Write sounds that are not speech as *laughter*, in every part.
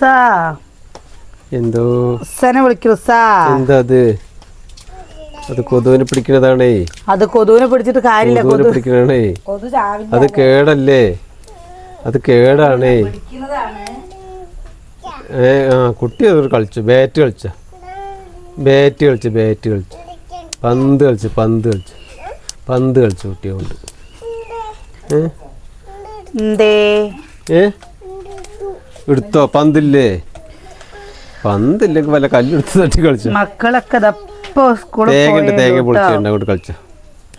Uzzah എന്തോ? ഉസ്സനെ വിളിക്കൂ Uzzah എന്താ അത്? അത് കൊതുവിനെ പിടിക്കുന്നതാണേ. അത് കൊതുവിനെ പിടിച്ചിട്ട് കാര്യമില്ല. കൊതുവിനെ കൊതു പിടിക്കണേ കൊതു ചാവില്ല അത് കേടല്ലേ? അത് കേടാണേ. ഏ ആ കുട്ടി അത് കളിച്ചു. ബാറ്റ് കളിച്ച. ബാറ്റ് കളിച്ച് ബാറ്റ് കളിച്ച്. പന്ത് കളിച്ച് പന്ത് കളിച്ച്. പന്ത് കളിച്ച് കുട്ടിയെ കൊണ്ട്. ഏ? എന്തേ? ഏ? എടുത്തോ? പന്തില്ലേ? പന്തില്ലെങ്കിൽ വല്ല കല്ലെടുത്ത് തട്ടി കളിച്ചു? മക്കളൊക്കെ ഇതപ്പോ സ്കൂളിൽ തേങ്ങ തേങ്ങ പൊളിച്ചിട്ടുണ്ട് അങ്ങോട്ട് കളിച്ച?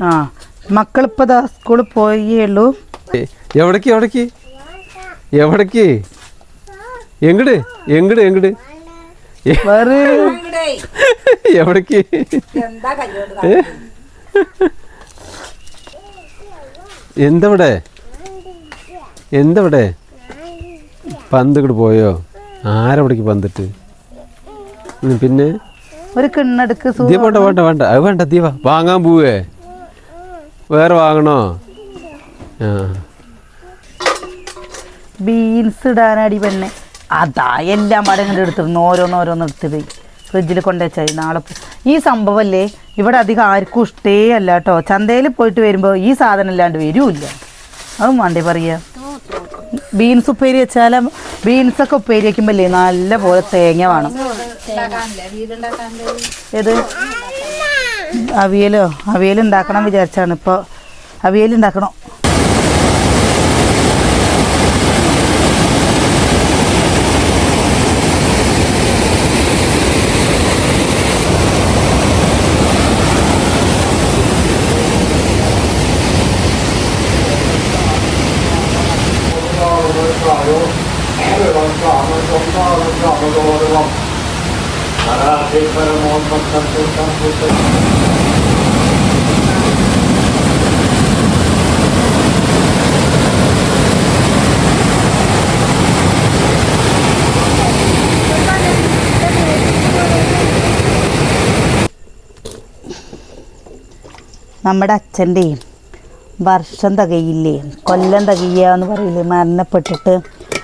ആ മക്കളിപ്പോ ദാ സ്കൂളിൽ പോയുള്ളൂ എവിടേക്ക് എവിടേക്ക്? എവിടേക്ക്? എങ്ങട്? എങ്ങട് എങ്ങട്? വേറെ? എവിടേക്ക്? എന്തവിടെ? എന്തവിടെ? പന്ത് ഇങ്ങോട്ട് പോയോ ആരവിടേക്ക് പന്തിട്ട്? പിന്നെ? ഒരു കിണ്ണെടുക്ക് വേണ്ട വേണ്ട വേണ്ട. അത് വേണ്ട ദീപ. വാങ്ങാൻ പോവേ. വേറെ വാങ്ങണോ? ആ. ബീൻസ് ഇടാനടി പെണ്ണെ. അതാ എല്ലാം പാടെ ഇങ്ങോട്ട് എടുത്തിരുന്നു. ഓരോന്നോരോന്ന് എടുത്തിട്ട് ഫ്രിഡ്ജിൽ കൊണ്ടുവച്ചാൽ നാളെ ഈ സംഭവമല്ലേ ഇവിടെ അധികം ആർക്കും ഇഷ്ടേ അല്ല കേട്ടോ. ചന്തയിൽ പോയിട്ട് വരുമ്പോൾ ഈ സാധനം ഇല്ലാണ്ട് വരൂല്ല. അതും വേണ്ടേ പറയാ? ബീൻസ് ഉപ്പേരി വെച്ചാൽ ബീൻസൊക്കെ ഉപ്പേരി വയ്ക്കുമ്പോഴല്ലേ നല്ല പോലെ തേങ്ങ വേണം. ഏത്? അവിയലോ? അവിയൽ ഉണ്ടാക്കണം വിചാരിച്ചാണ്. ഇപ്പോൾ അവിയൽ ഉണ്ടാക്കണം? നമ്മുടെ അച്ഛന്റെയും വർഷം തകയില്ലേ? കൊല്ലം തികയുക എന്ന് പറയില്ലേ? മരണപ്പെട്ടിട്ട്.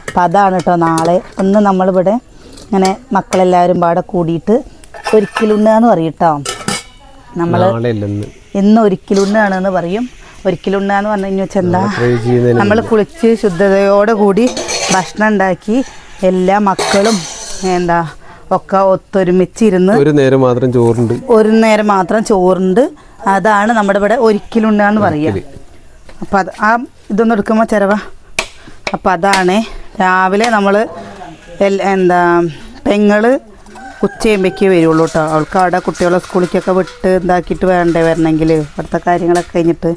അപ്പം അതാണ് കേട്ടോ നാളെ. ഒന്ന് നമ്മളിവിടെ ഇങ്ങനെ മക്കളെല്ലാവരും പാടെ കൂടിയിട്ട് ഒരിക്കലുണ്ണാന്ന് പറയും കേട്ടോ നമ്മൾ ഇന്ന്. ഒരിക്കലുണ്ണാണെന്ന് പറയും. ഒരിക്കലുണ്ണാന്ന് പറഞ്ഞു കഴിഞ്ഞാൽ എന്താ? നമ്മൾ കുളിച്ച് ശുദ്ധതയോടെ കൂടി ഭക്ഷണം ഉണ്ടാക്കി എല്ലാ മക്കളും എന്താ ഒക്കെ ഒത്തൊരുമിച്ചിരുന്ന് ഒരു നേരം മാത്രം ചോറുണ്ട്. ഒരു നേരം മാത്രം ചോറുണ്ട്. അതാണ് നമ്മുടെ ഇവിടെ ഒരിക്കലുണ്ടെന്ന് പറയുക. അപ്പം അത് ആ ഇതൊന്നും എടുക്കുമ്പോൾ ചിലവ അപ്പം അതാണ് രാവിലെ നമ്മൾ എന്താ പെങ്ങൾ ഉച്ചയുമ്പേക്ക് വരുള്ളൂ കേട്ടോ അവൾക്ക് അവിടെ കുട്ടികളെ സ്കൂളിലേക്കൊക്കെ വിട്ട് ഇതാക്കിയിട്ട് വേണ്ടേ വരണമെങ്കിൽ അവിടുത്തെ കാര്യങ്ങളൊക്കെ കഴിഞ്ഞിട്ട്.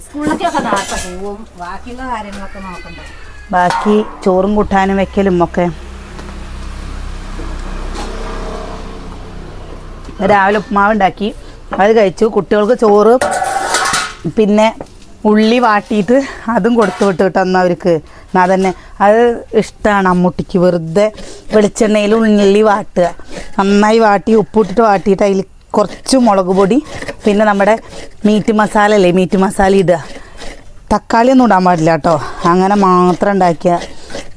ബാക്കി ചോറും കൂട്ടാനും വെക്കലും ഒക്കെ. രാവിലെ ഉപ്മാവ് ഉണ്ടാക്കി. അത് കഴിച്ചു. കുട്ടികൾക്ക് ചോറ് പിന്നെ ഉള്ളി വാട്ടിയിട്ട് അതും കൊടുത്തു വിട്ട് കിട്ടുന്ന അവർക്ക്. എന്നാ തന്നെ അത് ഇഷ്ടമാണ് അമ്മൂട്ടിക്ക്. വെറുതെ വെളിച്ചെണ്ണയിൽ ഉള്ളി വാട്ടുക. നന്നായി വാട്ടി ഉപ്പിട്ടിട്ട് വാട്ടിയിട്ട് അതിൽ കുറച്ച് മുളക് പൊടി പിന്നെ നമ്മുടെ മീറ്റ് മസാല അല്ലേ മീറ്റ് മസാല ഇടുക. തക്കാളി ഒന്നും ഇടാൻ പാടില്ല കേട്ടോ. അങ്ങനെ മാത്രം ഉണ്ടാക്കിയ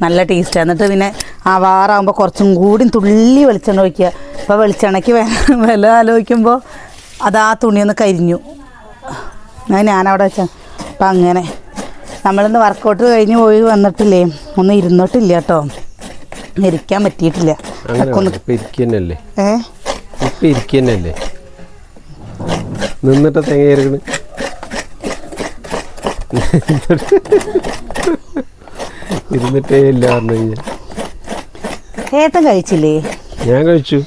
നല്ല ടേസ്റ്റ് എന്നിട്ട് പിന്നെ ആ വാറാകുമ്പോൾ കുറച്ചും കൂടി തുള്ളി വെളിച്ചെണ്ണ ഒഴിക്കുക. അപ്പോൾ വെളിച്ചെണ്ണയ്ക്ക് വില ആലോചിക്കുമ്പോൾ അത് ആ തുണിയൊന്ന് കരിഞ്ഞു. അത് ഞാനവിടെ വെച്ചാൽ അപ്പം അങ്ങനെ. നമ്മളിന്ന് വർക്കൗട്ട് കഴിഞ്ഞ് പോയി വന്നിട്ടില്ലേ? ഒന്നും ഇരുന്നിട്ടില്ല കേട്ടോ. ഇരിക്കാൻ പറ്റിയിട്ടില്ല. നിന്നിട്ട് തേങ്ങ ഇരുന്നിട്ടേ ഇല്ല പറഞ്ഞു കഴിഞ്ഞാൽ ഏട്ടൻ കഴിച്ചില്ലേ? ഞാൻ കഴിച്ചു.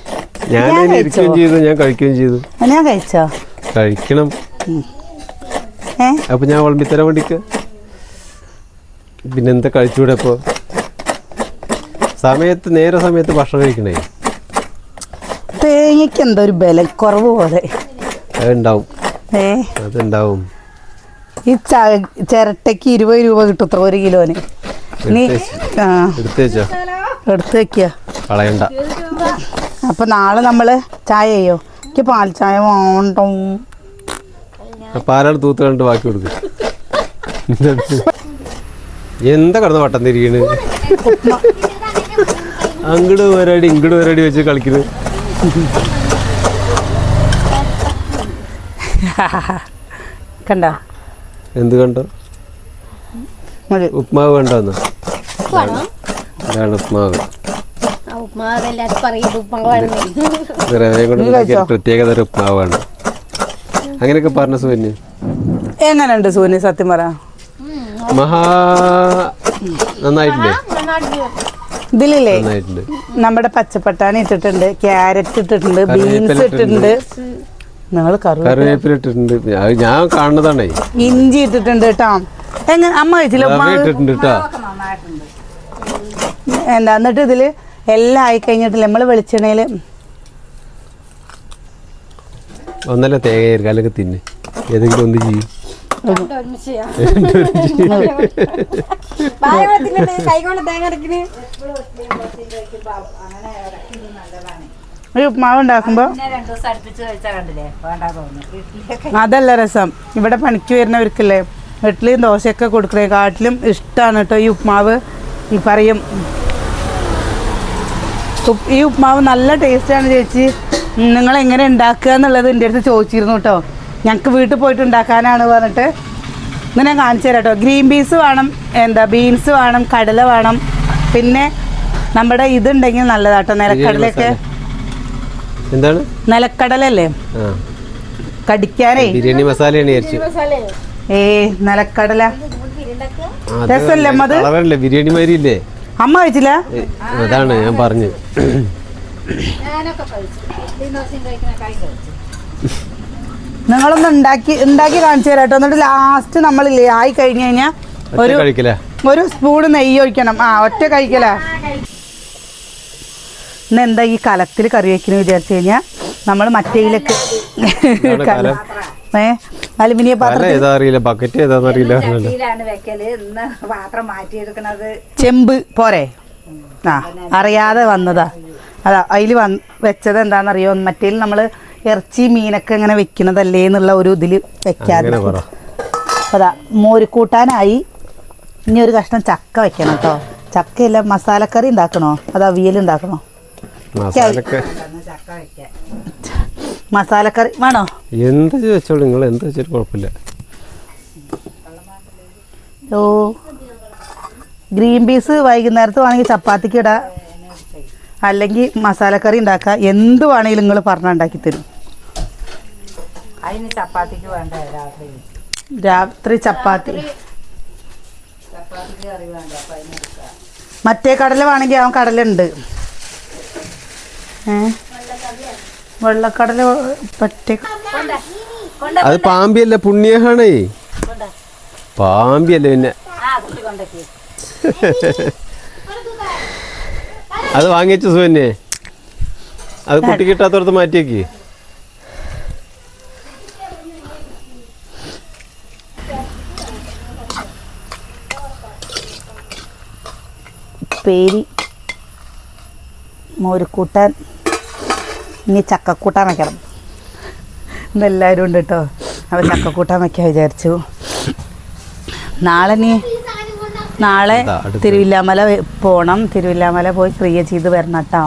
ഞാൻ ഇരിക്കുകയും? ചെയ്തു ഞാൻ കഴിക്കുകയും ചെയ്തു. ഞാൻ കഴിച്ചോ? കഴിക്കണം. അപ്പൊ ഞാൻ വിളമ്പിത്തരാൻ വേണ്ടിക്ക്. പിന്നെന്താ കഴിച്ചൂടെ അപ്പൊ? സമയത്ത് നേരെ സമയത്ത് ഭക്ഷണം കഴിക്കണേ? തേങ്ങയ്ക്ക് എന്തോ ഒരു ബലക്കുറവ് പോലെ. അതുണ്ടാവും. അതുണ്ടാവും. ഈ ചിരട്ടയ്ക്ക് ഇരുപത് രൂപ കിട്ടും ഒരു കിലോന്. നീ എടുത്ത് വെക്കുക കളയണ്ട. അപ്പൊ നാളെ നമ്മൾ ചായ ചെയ്യോ? എനിക്ക് പാൽ ചായ വേണ്ടോ. തൂത്ത് കണ്ട് ബാക്കി കൊടുക്കും? എന്താ കടന്ന് വട്ടം തിരിക്കണ് അങ്ങോട്ട് ഒരടി ഇങ്ങോട്ട് ഒരടി വെച്ച് കളിക്കുന്നു കണ്ടോ? എന്ത് കണ്ടോ? ഉപ്മാവ് കണ്ടോന്ന് ഇതാണ് ഉപ്മാവ്. ഇത് കൊണ്ട് ഉണ്ടാക്കിയ പ്രത്യേകത ഒരു ഉപ്മാവാണ് അങ്ങനെയൊക്കെ പറഞ്ഞ സൂര്യ എങ്ങനെയുണ്ട് സൂര്യ സത്യം പറ. മഹാ നന്നായിട്ടില്ലേ? ഇതിലില്ലേ? നന്നായിട്ടുണ്ട്. നമ്മുടെ പച്ചപ്പട്ടാണി ഇട്ടിട്ടുണ്ട് ക്യാരറ്റ് ഇട്ടിട്ടുണ്ട് ബീൻസ് ഇട്ടിട്ടുണ്ട്. നിങ്ങൾ കറി കറിവേപ്പില ഇട്ടിട്ടുണ്ട്. ഞാൻ കാണുന്നതാണേ. ഇഞ്ചി ഇട്ടിട്ടുണ്ട് കേട്ടോ. എങ്ങനെ അമ്മ കഴിച്ചില്ല? എന്താ എന്നിട്ട് ഇതിൽ? എല്ലാം ആയി കഴിഞ്ഞിട്ട് നമ്മൾ വെളിച്ചെണ്ണയിൽ ഒന്നല്ല തേങ്ങ അല്ലെങ്കിൽ തിന്ന്. ഏതെങ്കിലും ഒന്ന് ചെയ്യും. ഉപ്മാവ് ഉണ്ടാക്കുമ്പോ വീട്ടിലേക്ക് അതല്ല രസം. ഇവിടെ പണിക്ക് വരുന്നവർക്കില്ലേ? വീട്ടിലും ദോശയൊക്കെ കൊടുക്കുന്നതിനെക്കാട്ടിലും ഇഷ്ടമാണ് കേട്ടോ ഈ ഉപ്മാവ്. ഈ പറയും. ഈ ഉപ്മാവ് നല്ല ടേസ്റ്റാണ് ചേച്ചി. നിങ്ങൾ എങ്ങനെ ഉണ്ടാക്കുക എന്നുള്ളത് എന്റെ അടുത്ത് ചോദിച്ചിരുന്നു കേട്ടോ ഞങ്ങൾക്ക് വീട്ടിൽ പോയിട്ട് ഉണ്ടാക്കാനാണ് പറഞ്ഞിട്ട്. ഇന്ന് ഞാൻ കാണിച്ചു തരാം കേട്ടോ ഗ്രീൻ പീസ് വേണം എന്താ ബീൻസ് വേണം കടല വേണം. പിന്നെ നമ്മുടെ ഇതുണ്ടെങ്കിൽ നല്ലതാട്ടോ നിലക്കടലൊക്കെ എന്താണ്? നിലക്കടലല്ലേ? കടിക്കാനേ. ബിരിയാണി മസാലയോ? ഏ നിലക്കടല. രസല്ലേ അത്? ബിരിയാണി മാതിരി ഇല്ലേ? അമ്മ കഴിച്ചില്ല? അതാണ് ഞാൻ പറഞ്ഞു. ഞാനൊക്കെ കഴിച്ചു. ഇഡ്ഡലിയും ദോശയും കൈ കഴിച്ചു. നിങ്ങളൊന്ന് ഉണ്ടാക്കി ഉണ്ടാക്കി കാണിച്ചു തരാം കേട്ടോ എന്നിട്ട് ലാസ്റ്റ് നമ്മളില്ലേ ആയി കഴിഞ്ഞു കഴിഞ്ഞാൽ ഒരു കഴിക്കല? ഒരു സ്പൂണ് നെയ്യ് ഒഴിക്കണം. ആ ഒറ്റ കഴിക്കല? ഇന്ന് എന്താ ഈ കലത്തിൽ കറി വെക്കുന്നു വിചാരിച്ചു കഴിഞ്ഞാൽ നമ്മൾ മറ്റേയിലേക്ക് കലം? അലുമിനിയ പാത്രം അറിയില്ല ബക്കറ്റ് അറിയില്ല ചെമ്പ് പോരെ. ആ അറിയാതെ വന്നതാ. അതാ അതിൽ വന്ന് വെച്ചത് എന്താണെന്നറിയോ മറ്റേ നമ്മൾ ഇറച്ചി മീനൊക്കെ ഇങ്ങനെ വെക്കണതല്ലേ എന്നുള്ള ഒരു ഇതിൽ വെക്കാതെ. അതാ മോരുക്കൂട്ടാനായി ഇനി ഒരു കഷ്ണം ചക്ക വെക്കണം കേട്ടോ ചക്കയല്ല മസാലക്കറി ഉണ്ടാക്കണോ? അതോ അവിയൽ ഉണ്ടാക്കണോ? ചക്ക വെക്കാൻ മസാലക്കറി വേണോ? എന്ത് ചോദിച്ചോളൂ നിങ്ങൾ എന്ത് വെച്ചാലും കുഴപ്പമില്ല. ഓ ഗ്രീൻ പീസ് വൈകുന്നേരത്ത് വേണമെങ്കിൽ ചപ്പാത്തിക്ക് ഇടാം. അല്ലെങ്കിൽ മസാലക്കറി ഉണ്ടാക്കാം. എന്ത് വേണമെങ്കിലും നിങ്ങൾ പറഞ്ഞാൽ ഉണ്ടാക്കി തരും. അതിന് ചപ്പാത്തിക്ക് വേണ്ട രാത്രി. രാത്രി ചപ്പാത്തി. മറ്റേ കടല വേണമെങ്കിൽ അവൻ കടലുണ്ട് ഏ? വെള്ളക്കടല പറ്റേ. അത് പാമ്പിയല്ല പുണ്യഹാണേ. പാമ്പിയല്ല പിന്നെ. *laughs* അത് വാങ്ങിച്ച സുവന്നെ അത് കുട്ടി കിട്ടാത്തടത്ത് മാറ്റിയേക്ക്. പേരി. മോരുകൂട്ടാൻ. ഇനി ചക്കക്കൂട്ടാൻ വയ്ക്കണം ഇന്നെല്ലാവരും ഉണ്ട് കേട്ടോ അപ്പോൾ ചക്കക്കൂട്ടാൻ വയ്ക്കാൻ വിചാരിച്ചു. നാളെ നീ നാളെ. തിരുവില്ലാമല പോകണം തിരുവില്ലാമല പോയി ക്രിയ ചെയ്ത് വരണം കേട്ടോ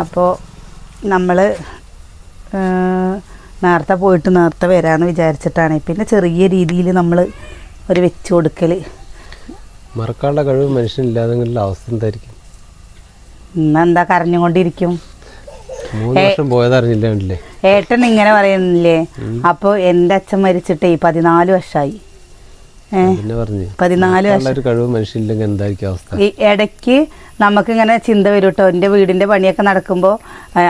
അപ്പോൾ നമ്മൾ നേരത്തെ പോയിട്ട് നേരത്തെ വരാമെന്ന് വിചാരിച്ചിട്ടാണ്. പിന്നെ ചെറിയ രീതിയിൽ നമ്മൾ ഒരു വെച്ച് കൊടുക്കൽ മറക്കാനുള്ള കഴിവ് മനുഷ്യനില്ലാതെ അവസ്ഥ എന്തായിരിക്കും? ഇന്നെന്താ കരഞ്ഞുകൊണ്ടിരിക്കും മൂന്ന് വർഷം പോയതറിഞ്ഞില്ല കണ്ടില്ലേ ഏട്ടൻ ഇങ്ങനെ പറയുന്നില്ലേ അപ്പൊ എന്റെ അച്ഛൻ മരിച്ചിട്ടേ പതിനാല് വർഷമായി പതിനാല് ഈ ഇടയ്ക്ക് നമുക്കിങ്ങനെ ചിന്ത വരും കേട്ടോ എന്റെ വീടിന്റെ പണിയൊക്കെ നടക്കുമ്പോൾ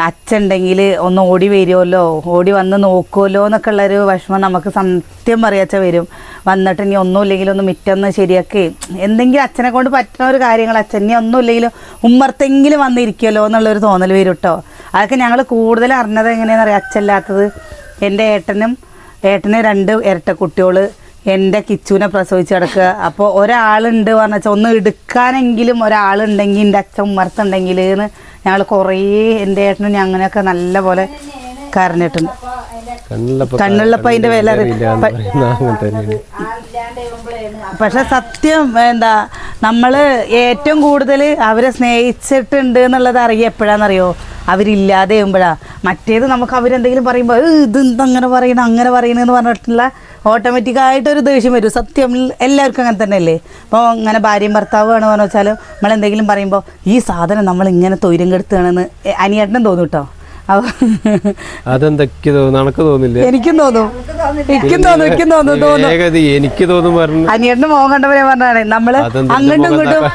അച്ഛണ്ടെങ്കിൽ ഒന്ന് ഓടി വരുമല്ലോ ഓടി വന്ന് നോക്കുമല്ലോ എന്നൊക്കെ ഉള്ളൊരു വിഷമം നമുക്ക് സത്യം പറയാച്ച വരും. വന്നിട്ട് ഇനി ഒന്നുമില്ലെങ്കിൽ ഒന്ന് മിറ്റൊന്ന് ശരിയാക്കി. എന്തെങ്കിലും അച്ഛനെ കൊണ്ട് പറ്റുന്ന ഒരു കാര്യങ്ങൾ അച്ഛൻ ഇനി ഒന്നുമില്ലെങ്കിലും ഉമ്മർത്തെങ്കിലും വന്നിരിക്കുമല്ലോ എന്നുള്ളൊരു തോന്നൽ വരും കേട്ടോ അതൊക്കെ ഞങ്ങൾ കൂടുതൽ അറിഞ്ഞത് എങ്ങനെയാണെന്ന് അറിയാം അച്ഛല്ലാത്തത് എന്റെ ഏട്ടനും ഏട്ടന് രണ്ട് ഇരട്ട കുട്ടികൾ എന്റെ കിച്ചുവിനെ പ്രസവിച്ച് കിടക്കുക. അപ്പോൾ ഒരാളുണ്ട് പറഞ്ഞാൽ ഒന്ന് എടുക്കാനെങ്കിലും ഒരാളുണ്ടെങ്കിൽ എന്റെ അച്ഛൻ ഉമ്മർത്തുണ്ടെങ്കിൽ എന്ന് ഞങ്ങൾ കുറേ എന്റെ ഏട്ടനും അങ്ങനെയൊക്കെ നല്ല പോലെ കരഞ്ഞിട്ടുണ്ട്. കണ്ണുള്ളപ്പോൾ അതിന്റെ വില പക്ഷെ സത്യം എന്താ നമ്മൾ ഏറ്റവും കൂടുതൽ അവരെ സ്നേഹിച്ചിട്ടുണ്ട് എന്നുള്ളത് അറിയുക എപ്പോഴാണെന്നറിയോ അവരില്ലാതെ ചെയ്യുമ്പോഴാണ് മറ്റേത് നമുക്ക് അവരെന്തെങ്കിലും പറയുമ്പോൾ "ഏ, ഇത് എന്താ അങ്ങനെ പറയുന്നത് അങ്ങനെ പറയുന്നതെന്ന് പറഞ്ഞിട്ടുള്ള ഓട്ടോമാറ്റിക്കായിട്ടൊരു ദേഷ്യം വരും. സത്യം എല്ലാവർക്കും അങ്ങനെ തന്നെ അല്ലേ അപ്പോൾ അങ്ങനെ ഭാര്യയും ഭർത്താവ് ആണ് പറഞ്ഞു വെച്ചാൽ നമ്മൾ എന്തെങ്കിലും പറയുമ്പോൾ ഈ സാധനം നമ്മൾ ഇങ്ങനെ തൊയിരം കെടുത്തുകയാണെന്ന് അനിയേട്ടനും തോന്നും കേട്ടോ അതെന്തൊക്കെ തോന്നില്ല? എനിക്കും തോന്നും. എനിക്കും തോന്നും എനിക്കും തോന്നും തോന്നും. എനിക്ക് തോന്നും പറഞ്ഞു. അനിയന്റെ മോഹം കണ്ടവരെ പറഞ്ഞാണ് നമ്മൾ അതെന്താ അങ്ങോട്ടും മുഖം ഇങ്ങോട്ടും എന്താ?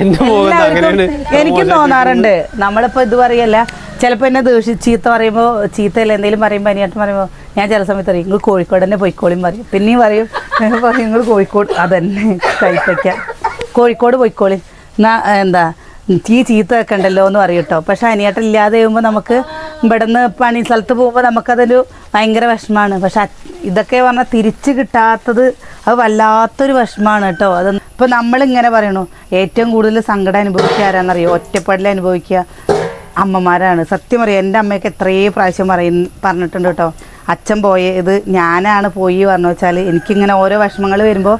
എന്റെ മുഖം എന്താ? അങ്ങനെയാണ് എനിക്കും തോന്നാറുണ്ട്. നമ്മളിപ്പോ ഇത് പറയല്ല ചിലപ്പോ എന്നെ ദേഷ്യം ചീത്ത പറയുമ്പോൾ ചീത്തയിൽ എന്തെങ്കിലും പറയുമ്പോൾ അനിയട്ടൻ പറയുമ്പോൾ ഞാൻ ചില സമയത്ത് പറയും നിങ്ങൾ കോഴിക്കോട് തന്നെ പോയിക്കോളിയും പറയും. പിന്നെയും പറയും പറയും നിങ്ങൾ കോഴിക്കോട് അതന്നെ കൈപ്പയ്ക്ക. കോഴിക്കോട് പോയിക്കോളി. എന്നാ എന്താ ഈ ചീത്ത വെക്കണ്ടല്ലോ എന്ന് പറയും കേട്ടോ. പക്ഷെ അനിയായിട്ട് ഇല്ലാതെ ആകുമ്പോൾ നമുക്ക് ഇവിടുന്ന് പണി സ്ഥലത്ത് പോകുമ്പോൾ നമുക്കതൊരു ഭയങ്കര വിഷമമാണ് പക്ഷെ ഇതൊക്കെ പറഞ്ഞാൽ തിരിച്ച് കിട്ടാത്തത് അത് വല്ലാത്തൊരു വിഷമമാണ് കേട്ടോ. അത് ഇപ്പം നമ്മളിങ്ങനെ പറയണു ഏറ്റവും കൂടുതൽ സങ്കടം അനുഭവിക്കുക ആരാന്നറിയോ? ഒറ്റപ്പെടൽ അനുഭവിക്കുക. അമ്മമാരാണ്. സത്യം പറയാം എന്റെ അമ്മയ്ക്ക് എത്രയേ പ്രാവശ്യം പറയും പറഞ്ഞിട്ടുണ്ട് കേട്ടോ. അച്ഛൻ പോയത് ഞാനാണ് പോയി പറഞ്ഞു വെച്ചാൽ എനിക്കിങ്ങനെ ഓരോ വിഷമങ്ങൾ വരുമ്പോൾ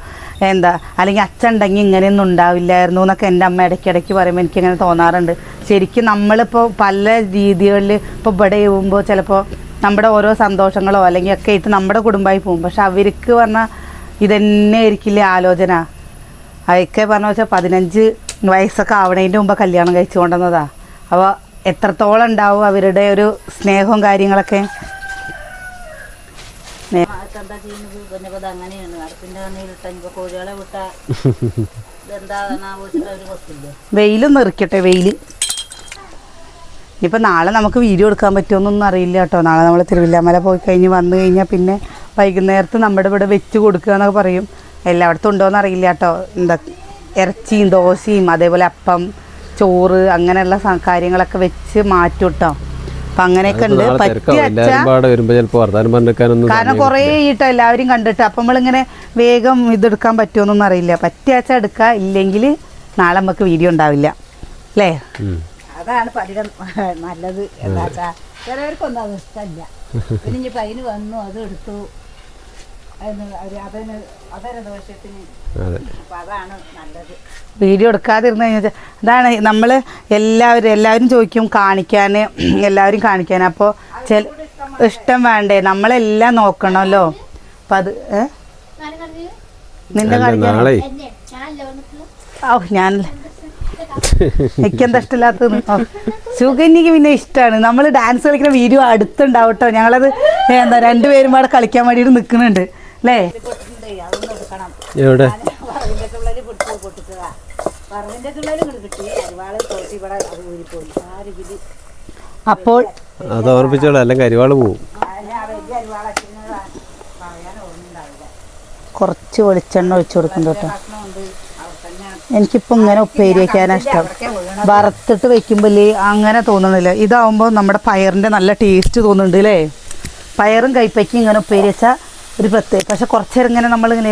എന്താ അല്ലെങ്കിൽ അച്ഛൻ ഉണ്ടെങ്കിൽ ഇങ്ങനെയൊന്നും ഉണ്ടാവില്ലായിരുന്നു എന്നൊക്കെ എന്റെ അമ്മ ഇടയ്ക്കിടയ്ക്ക് പറയുമ്പോൾ എനിക്കിങ്ങനെ തോന്നാറുണ്ട്. ശരിക്കും നമ്മളിപ്പോൾ പല രീതികളിൽ ഇപ്പോൾ ഇവിടെ പോകുമ്പോൾ ചിലപ്പോൾ നമ്മുടെ ഓരോ സന്തോഷങ്ങളോ അല്ലെങ്കിൽ ഒക്കെ ആയിട്ട് നമ്മുടെ കുടുംബമായി പോകും. പക്ഷെ അവർക്ക് പറഞ്ഞാൽ ഇതന്നെ ആയിരിക്കില്ലേ ആലോചന. അതൊക്കെ പറഞ്ഞു വെച്ചാൽ പതിനഞ്ച് വയസ്സൊക്കെ ആവണതിന്റെ മുമ്പ് കല്യാണം കഴിച്ചു കൊണ്ടുവന്നതാണ് അപ്പോൾ എത്രത്തോളം ഉണ്ടാവും അവരുടെ ഒരു സ്നേഹവും കാര്യങ്ങളൊക്കെ? എന്താ ചെയ്യുന്നത്? പിന്നെ ഇത് അങ്ങനെയാണ്. ഇനിയിപ്പോ കോഴികളെ വിട്ട *laughs* ഇതെന്താ ഒരു കൊത്തില്ലേ? വെയിൽ ഇനിയിപ്പോൾ നാളെ നമുക്ക് വീഡിയോ എടുക്കാൻ പറ്റുമെന്നൊന്നും അറിയില്ല കേട്ടോ. നാളെ നമ്മൾ തിരുവില്ലാമല പോയി കഴിഞ്ഞ് വന്നു കഴിഞ്ഞാൽ പിന്നെ വൈകുന്നേരത്ത് നമ്മുടെ ഇവിടെ വെച്ച് കൊടുക്കുക എന്നൊക്കെ പറയും. എല്ലായിടത്തും ഉണ്ടോയെന്ന് അറിയില്ല കേട്ടോ. എന്താ ഇറച്ചിയും ദോശയും അതേപോലെ അപ്പം ചോറ് അങ്ങനെയുള്ള സ- കാര്യങ്ങളൊക്കെ വെച്ച് മാറ്റും കേട്ടോ അപ്പം അങ്ങനെയൊക്കെ ഉണ്ട്. കാരണം കുറേ ഈട്ടോ എല്ലാവരും കണ്ടിട്ട്. അപ്പം നമ്മളിങ്ങനെ വേഗം ഇതെടുക്കാൻ പറ്റുമെന്നൊന്നും അറിയില്ല. പറ്റിയ ആഴ്ച എടുക്കുക ഇല്ലെങ്കിൽ നാളെ നമുക്ക് വീഡിയോ ഉണ്ടാവില്ല. അല്ലേ? അതാണ് പതിരം. നല്ലത് എന്താ ചിലവർക്കൊന്നും അത് ഇഷ്ടമല്ല പിന്നെ ഇനിയിപ്പോ അതിന് വന്നു അത് എടുത്തു. വീഡിയോ എടുക്കാതിരുന്ന് കഴിഞ്ഞാൽ അതാണ് നമ്മൾ എല്ലാവരും എല്ലാവരും ചോദിക്കും കാണിക്കാൻ *clears throat* എല്ലാവരും കാണിക്കാൻ അപ്പോൾ ചില ഇഷ്ടം വേണ്ടേ? നമ്മളെല്ലാം നോക്കണമല്ലോ അപ്പം അത് ഏ? നിന്റെ നാളെ. ഓ ഞാൻ എനിക്കെന്താ ഇഷ്ടമില്ലാത്തത്? സുഗന്യക്ക് പിന്നെ ഇഷ്ടമാണ് നമ്മൾ ഡാൻസ് കളിക്കുന്ന വീഡിയോ അടുത്തുണ്ടാവും കേട്ടോ. ഞങ്ങളത് എന്താ രണ്ടുപേരും കൂടെ കളിക്കാൻ വേണ്ടിയിട്ട് നിൽക്കുന്നുണ്ട് അല്ലേ എവിടെ? അപ്പോൾ? അത് ഓർപ്പിച്ചോളാം അല്ലെങ്കിൽ അരിവാൾ പോവും കുറച്ച് വെളിച്ചെണ്ണ ഒഴിച്ചു കൊടുക്കും കേട്ടോ എനിക്കിപ്പോൾ ഇങ്ങനെ ഉപ്പേരി വയ്ക്കാനാണ് ഇഷ്ടം. വറുത്തിട്ട് വെക്കുമ്പോൾ അങ്ങനെ തോന്നുന്നില്ല ഇതാവുമ്പോൾ നമ്മുടെ പയറിന്റെ നല്ല ടേസ്റ്റ് തോന്നുന്നുണ്ട് അല്ലേ പയറും കൈപ്പയ്ക്കും ഇങ്ങനെ ഉപ്പേരി വെച്ചാൽ ഒരു പ്രത്യേക പക്ഷെ കുറച്ച് നേരം ഇങ്ങനെ നമ്മളിങ്ങനെ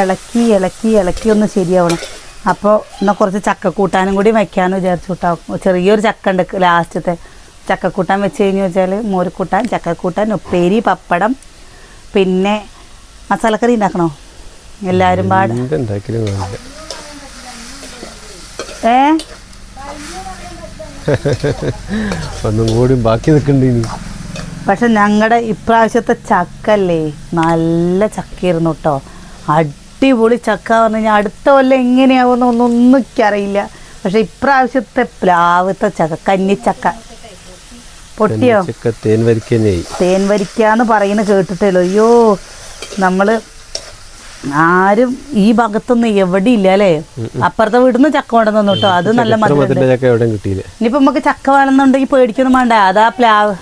ഇളക്കി ഇളക്കി ഇളക്കി ഒന്ന് ശരിയാവണം. അപ്പോൾ എന്നാൽ കുറച്ച് ചക്കക്കൂട്ടാനും കൂടി വയ്ക്കാമെന്ന് വിചാരിച്ചു കൂട്ടാം ചെറിയൊരു ചക്ക ഉണ്ട് ലാസ്റ്റത്തെ. ചക്കക്കൂട്ടാൻ വെച്ച് കഴിഞ്ഞ് വെച്ചാൽ മോരുകൂട്ടാൻ ചക്കക്കൂട്ടാൻ ഉപ്പേരി പപ്പടം പിന്നെ മസാലക്കറി ഉണ്ടാക്കണോ എല്ലാവരും പാട്. ഏ? ഒന്നും കൂടി ബാക്കി നിൽക്കണ്ടേ പക്ഷെ ഞങ്ങളുടെ ഇപ്രാവശ്യത്തെ ചക്കല്ലേ നല്ല ചക്കയായിരുന്നു കേട്ടോ അടിപൊളി ചക്ക പറഞ്ഞു കഴിഞ്ഞാൽ അടുത്ത കൊല്ലം എങ്ങനെയാവുമെന്ന് ഒന്നൊന്നും എനിക്കറിയില്ല. പക്ഷെ ഇപ്രാവശ്യത്തെ പ്ലാവത്തെ ചക്ക കന്നിച്ചക്ക പൊട്ടിയോ? തേൻ വരിക്കാന്ന് പറയുന്നത് കേട്ടിട്ടല്ലോ അയ്യോ നമ്മൾ ആരും ഈ ഭാഗത്തൊന്നും എവിടെ ഇല്ല അല്ലേ അപ്പുറത്തെ വീട്ടിൽ നിന്ന് ചക്ക കൊണ്ടുവന്നു കേട്ടോ അത് നല്ല മതി മധുരം ഇനിയിപ്പോ നമുക്ക് ചക്ക വേണമെന്നുണ്ടെങ്കിൽ പേടിക്കൊന്നും വേണ്ട. അതാ പ്ലാവ്.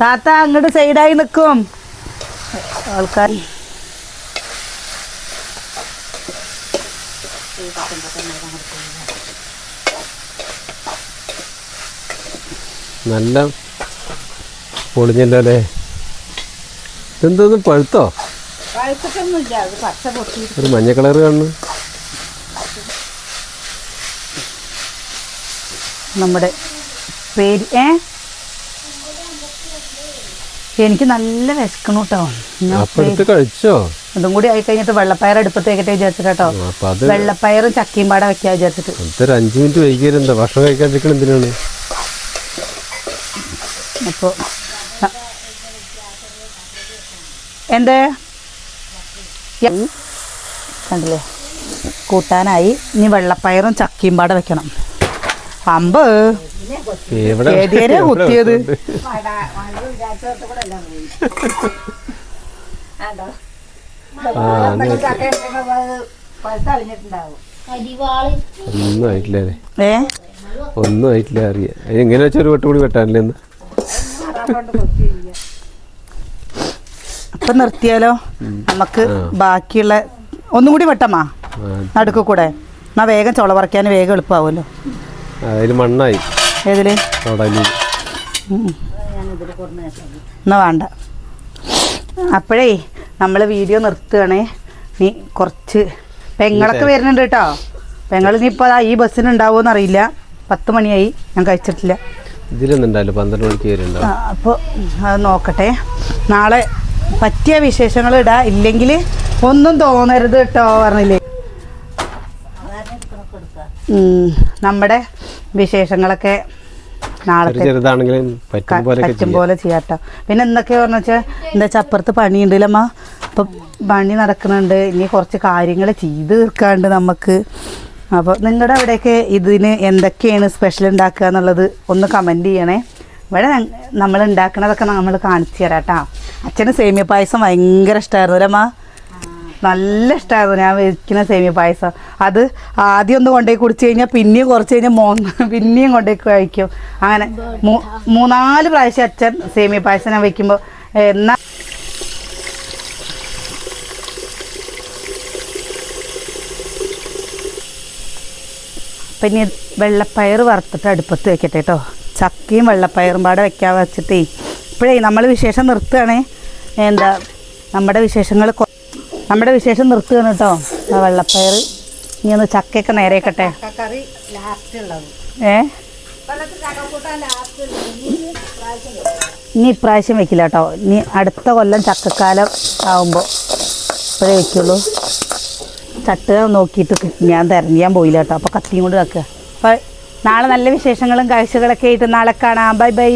താത്ത അങ്ങോട്ട് സൈഡായി നിൽക്കും ആൾക്കാർ. നല്ല പൊളിഞ്ഞല്ലോ അല്ലേ? ഇതെന്തോന്നും പഴുത്തോ? ഒരു മഞ്ഞ കളർ കാണുന്നു നമ്മുടെ പേര് ഏ? എനിക്ക് നല്ല വിശക്കണു കേട്ടോ കഴിച്ചോ? ഇതും കൂടി ആയി കഴിഞ്ഞിട്ട് വെള്ളപ്പയർ അടുപ്പത്ത് വെക്കട്ടെ വിചാരിച്ചിട്ട് കേട്ടോ അപ്പം വെള്ളപ്പയറും ചക്കിയും പാടെ വെക്കാ വിചാരിച്ചിട്ട്. അഞ്ചു മിനിറ്റ് വൈകിയിരുന്നോ എന്താ? ഭക്ഷണം കഴിക്കാതിരിക്കണം എന്തിനാണ്? അപ്പോൾ എന്തേ? കണ്ടില്ലേ? കൂട്ടാനായി. ഇനി വെള്ളപ്പയറും ചക്കിയും പാടെ വെക്കണം. അമ്പ് എവിടെ? കുത്തിയത്? ഒന്നും ആയിട്ടില്ല ഏ? ഒന്നും ആയിട്ടില്ല അറിയാം. എങ്ങനെ വെച്ചാൽ ഒരു വട്ടം കൂടി വെട്ടാനില്ലേ എന്ന് അപ്പൊ നിർത്തിയാലോ? നമുക്ക് ബാക്കിയുള്ള ഒന്നും കൂടി വെട്ടമാ നടുക്കൂടെ നടുക്ക് കൂടെ. എന്നാ വേഗം ചുള പറിക്കാൻ വേഗം എളുപ്പമാവുമല്ലോ അതിൽ മണ്ണായി. എന്നാ വേണ്ട. അപ്പോഴേ നമ്മൾ വീഡിയോ നിർത്തുകയാണേ നീ കുറച്ച് പെങ്ങളൊക്കെ വരുന്നുണ്ട് കേട്ടോ. പെങ്ങൾ നീ ഇപ്പോൾ ഈ ബസ്സിന് ഉണ്ടാവോന്ന് അറിയില്ല. പത്ത് മണിയായി. ഞാൻ കഴിച്ചിട്ടില്ല. ഇതിലൊന്നും ഉണ്ടാവില്ല. പന്ത്രണ്ട് മണിക്ക് അപ്പോൾ അത് നോക്കട്ടെ. നാളെ പറ്റിയ വിശേഷങ്ങൾ ഇടാ. ഇല്ലെങ്കിൽ ഒന്നും തോന്നരുത് കേട്ടോ പറഞ്ഞില്ലേ. നമ്മുടെ വിശേഷങ്ങളൊക്കെ നാളെ ചെറുതാണെങ്കിലും പറ്റും പോലെ ചെയ്യാട്ടോ. പിന്നെ എന്തൊക്കെ പറഞ്ഞു വെച്ചാൽ എന്താ വെച്ചാൽ അപ്പുറത്ത് പണിയുണ്ടല്ലമ്മ ഇപ്പൊ പണി നടക്കുന്നുണ്ട്. ഇനി കുറച്ച് കാര്യങ്ങൾ ചെയ്ത് തീർക്കാണ്ട് നമുക്ക് അപ്പോൾ നിങ്ങളുടെ അവിടെയൊക്കെ ഇതിന് എന്തൊക്കെയാണ് സ്പെഷ്യൽ ഉണ്ടാക്കുക എന്നുള്ളത് ഒന്ന് കമന്റ് ചെയ്യണേ. ഇവിടെ നമ്മൾ ഉണ്ടാക്കുന്നതൊക്കെ നമ്മൾ കാണിച്ചു തരാം കേട്ടോ അച്ഛന് സേമിയ പായസം ഭയങ്കര ഇഷ്ടമായിരുന്നു അല്ലേ അമ്മ? നല്ല ഇഷ്ടമായിരുന്നു ഞാൻ വെക്കുന്ന സേമിയ പായസം. അത് ആദ്യം ഒന്ന് കൊണ്ടുപോയി കുടിച്ച് കഴിഞ്ഞാൽ പിന്നെയും കുറച്ച് കഴിഞ്ഞാൽ മോ *laughs* പിന്നെയും കൊണ്ടുപോയി കഴിക്കും. അങ്ങനെ മൂന്നാൽ പ്രാവശ്യം അച്ഛൻ സേമിയ പായസം ഞാൻ വെക്കുമ്പോൾ എന്നാൽ പിന്നെ വെള്ളപ്പയർ വറുത്തിട്ട് അടുപ്പത്ത് വെക്കട്ടെ കേട്ടോ ചക്കയും വെള്ളപ്പയറും പാടെ വെക്കാൻ വെച്ചിട്ടേ. ഇപ്പോഴേ നമ്മൾ വിശേഷം നിർത്തുകയാണേ എന്താ നമ്മുടെ വിശേഷങ്ങൾ നമ്മുടെ വിശേഷം നിർത്തുകയാണ് കേട്ടോ. ആ വെള്ളപ്പയർ ഇനി ഒന്ന് ചക്കയൊക്കെ നേരെ കറി ലാസ്റ്റ് ഉള്ളത്. ഏ? ഇനി ഇപ്രാവശ്യം വെക്കില്ല കേട്ടോ. ഇനി അടുത്ത കൊല്ലം ചക്കക്കാലം ആവുമ്പോൾ ഇപ്പോഴേ വെക്കുള്ളൂ. ചട്ടുക നോക്കിയിട്ട് ഞാൻ തിരഞ്ഞാൻ പോയില്ല കേട്ടോ. അപ്പോൾ കത്തിയും കൊണ്ട് വെക്കുക. അപ്പോൾ നാളെ നല്ല വിശേഷങ്ങളും കാഴ്ചകളൊക്കെ ആയിട്ട് നാളെ കാണാം. Bye bye.